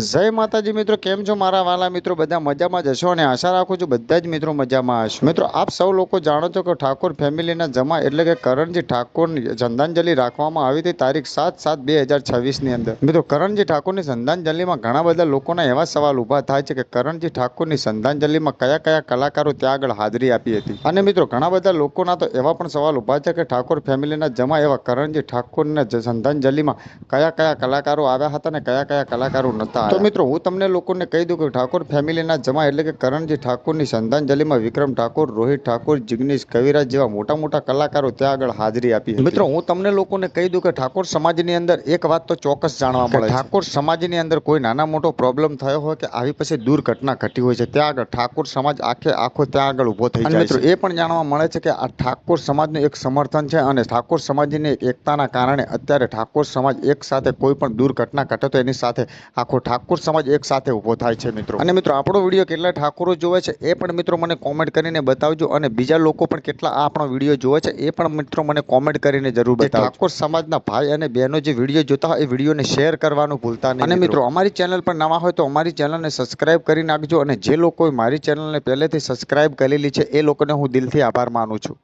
જય માતાજી મિત્રો, કેમ છો મારા વાલા મિત્રો? બધા મજામાં જ હશો અને આશા રાખું છું બધા જ મિત્રો મજામાં હશો. મિત્રો, આપ સૌ લોકો જાણો છો કે ઠાકોર ફેમિલીના જમા એટલે કે કરણજી ઠાકોરની શ્રદ્ધાંજલિ રાખવામાં આવી હતી તારીખ સાત સાત બે હજાર છવ્વીસની અંદર. મિત્રો, કરણજી ઠાકોરની શ્રદ્ધાંજલિમાં ઘણા બધા લોકોના એવા સવાલ ઊભા થાય છે કે કરણજી ઠાકોરની શ્રદ્ધાંજલિમાં કયા કયા કલાકારો ત્યાં આગળ હાજરી આપી હતી? અને મિત્રો, ઘણા બધા લોકોના તો એવા પણ સવાલ ઊભા છે કે ઠાકોર ફેમિલીના જમા એવા કરણજી ઠાકોરના શ્રદ્ધાંજલિમાં કયા કયા કલાકારો આવ્યા હતા અને કયા કયા કલાકારો નહોતા તો મિત્રો હું તમને લોકોને કહી દઉં કે ઠાકોર ફેમિલીના જમા એટલે કે કરણજી ઠાકોરની શ્રદ્ધાંજલિમાં વિક્રમ ઠાકોર રોહિત ઠાકોર જિગ્નેશ કવિરાજ જેવા મોટા મોટા કલાકારો ત્યાં આગળ હાજરી આપી મિત્રો હું તમને લોકોને કહી દઉં કે ઠાકોર સમાજની અંદર એક વાત તો ચોક્કસ જાણવા મળે છે. ઠાકોર સમાજની અંદર કોઈ નાના મોટો પ્રોબ્લેમ થયો હોય કે આવી પછી દુર્ઘટના ઘટી હોય છે ત્યાં આગળ ઠાકોર સમાજ આખે આખો ત્યાં આગળ ઊભો થઈ જાય મિત્રો એ પણ જાણવા મળે છે કે આ ઠાકોર સમાજનું એક સમર્થન છે અને ઠાકોર સમાજની એકતાના કારણે અત્યારે ઠાકોર સમાજ એક સાથે કોઈ પણ દુર્ઘટના ઘટે તો એની સાથે આખો ઠાકોર સમાજ એક સાથે ઊભો થાય છે મિત્રો. અને મિત્રો આપણો વીડિયો કેટલા ઠાકોરો જોવે છે એ પણ મિત્રો મને કોમેન્ટ કરીને બતાવજો અને બીજા લોકો પણ કેટલા આ આપણો વીડિયો જોવે છે એ પણ મિત્રો મને કોમેન્ટ કરીને જરૂર બતાવો ઠાકોર સમાજના ભાઈ અને બહેનો જે વીડિયો જોતા હોય એ વિડીયોને શેર કરવાનું ભૂલતા નહીં અને મિત્રો. અમારી ચેનલ પર નવા હોય તો અમારી ચેનલને સબસ્ક્રાઇબ કરી નાખજો અને જે લોકોએ મારી ચેનલને પહેલેથી સબસ્ક્રાઇબ કરેલી છે એ લોકોને હું દિલથી આભાર માનું છું.